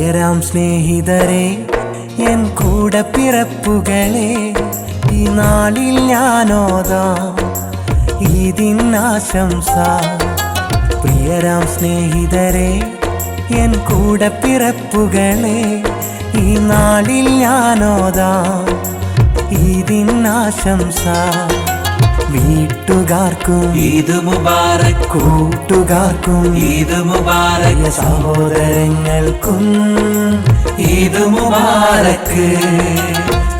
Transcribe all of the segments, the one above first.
പ്രിയരാം സ്നേഹിതരെ എൻ കൂടെ പിറപ്പുകളെ ഈ നാളിൽ ഞാനോതാം ഇതിനാശംസ പ്രിയരാം സ്നേഹിതരെ എൻ കൂടെ പിറപ്പുകളെ ഈ നാളിൽ ഞാനോതാം ഇതിനാശംസ വീട്ടുകാർക്കും ഈദ് മുബാറക്. കൂട്ടുകാർക്കും ഈദ് മുബാറക്. സഹോദരങ്ങൾക്കും ഈദ് മുബാറക്.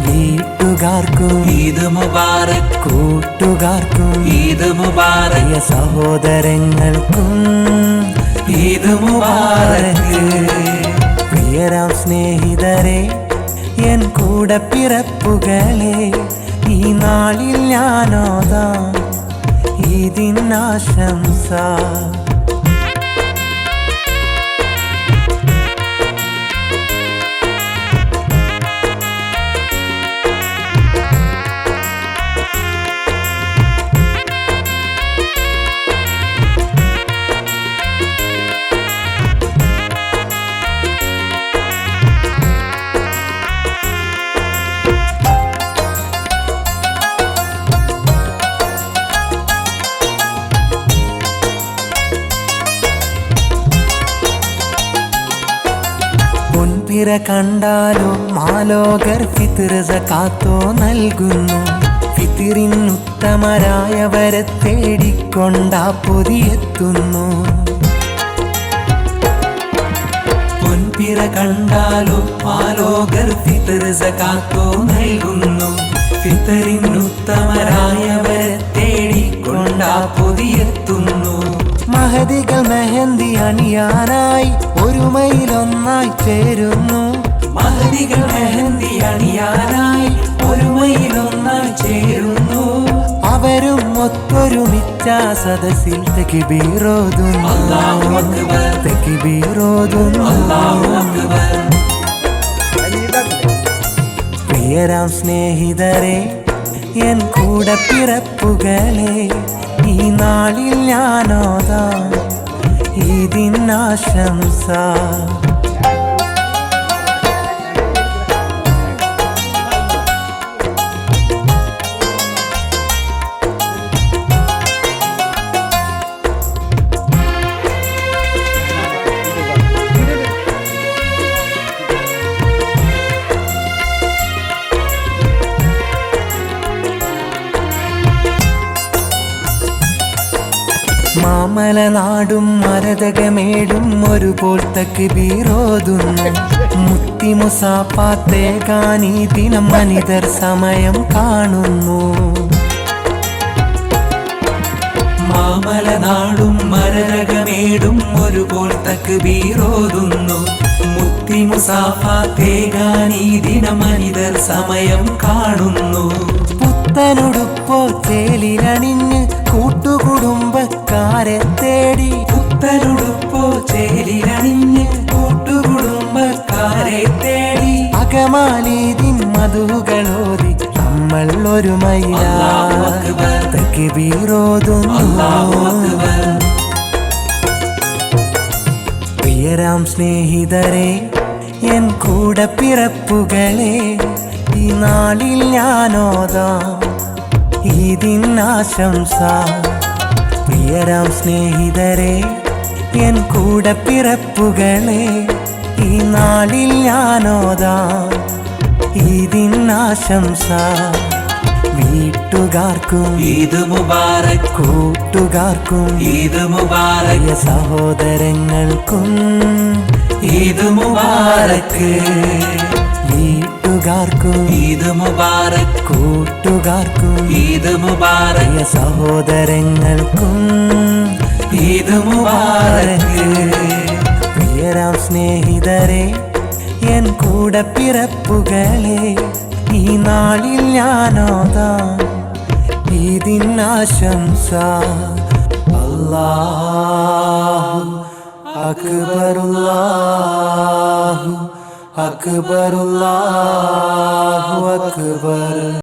വീട്ടുകാർക്കും ഈദ് മുബാറക്. കൂട്ടുകാർക്കും ഈദ് മുബാറക്. സഹോദരങ്ങൾക്കും ഈദ് മുബാറക്. പ്രിയരാം സ്നേഹിതരെ എൻ കൂടെ പിറപ്പുകളെ ഈ നാളിൽ ഞാനോതാം. ഇതിനാശംസ പൊൻപിറ കണ്ടാലോ മാലോകർ ഫിത്തിർ സക്കാത്തോ നൽകുന്നു. ഫിത്തിറിനുത്തമരായവരെ തേടിക്കൊണ്ടാ പൊതിയെത്തുന്നു. പൊൻപിറ കണ്ടാലോ ആലോകർ ഫിത്തർ കാത്തോ നൽകുന്നു. ഫിത്തറിനുത്തമരായവരെ മഹതികൾ മെഹന്തി അണിയാനായി ഒരുമയിലൊന്നായി ചേരുന്നു. മഹതികൾ മെഹന്തി അണിയാനായി ഒരുമയിലൊന്നായി ചേരുന്നു. അവരും ഒത്തൊരുമിച്ച സദസ്സിൽ തെക്കിബീറോതുന്നു. തെക്കിബീറോതുന്നു പ്രിയരാം സ്നേഹിതരെ എൻ കൂടെ പിറപ്പുകളെ ഈ നാളിൽ ഞാനോതാം ഇതിനാശംസ മാമലനാടും മരതകമേടും ഒരു പോൽത്തക്ക് ബീറോതുന്നു മുത്തിമുസാപ്പാത്തേ കാണി ദിനം മനിതർ സമയം കാണുന്നു. മാമലനാടും ഒരു ഒരുപോൽ വീറോതുന്നു. ബീറോതുന്നു മുത്തി ദിനം മനിതർ സമയം കാണുന്നു. പുത്തനുടുപ്പോ ചേലിലണിഞ്ഞ് കൂട്ടുകുടുംബക്കാരെ തേടി പുത്തനുടുപ്പോ ചേലിരണിഞ്ഞ് കൂട്ടുകുടുംബക്കാരെ തേടി അകമാലീതി മധുകളോതി നമ്മൾ ഒരു അക്ബർ പ്രിയരാം സ്നേഹിതരെ എൻ കൂടെ പിറപ്പുകളെ ഈ നാളിൽ ഞാനോതാം ഇതിനാശംസ പ്രിയരാം സ്നേഹിതരെ എൻ കൂടെ പിറപ്പുകളെ ഈ നാളിൽ ഞാനോതാം ഇതിനാശംസ വീട്ടുകാർക്കും ഈദ് മുബാറക്. കൂട്ടുകാർക്കും ഈദ് മുബാറക്. സഹോദരങ്ങൾക്കും ഈദ് മുബാറക്. വീട്ടുകാർക്കും ഈദ് മുബാറക് കൂട്ടുകാർക്കും ഈദ് മുബാറക് സഹോദരങ്ങൾക്കും ഈദ് മുബാറക് പ്രിയരാം സ്നേഹിതരെ എൻ കൂടെ പിറപ്പുകളെ ഈ നാളിൽ ഞാനോതാം. ഇതിനാശംസ അല്ലാഹു அக்பருல்லாஹு அக்பர்.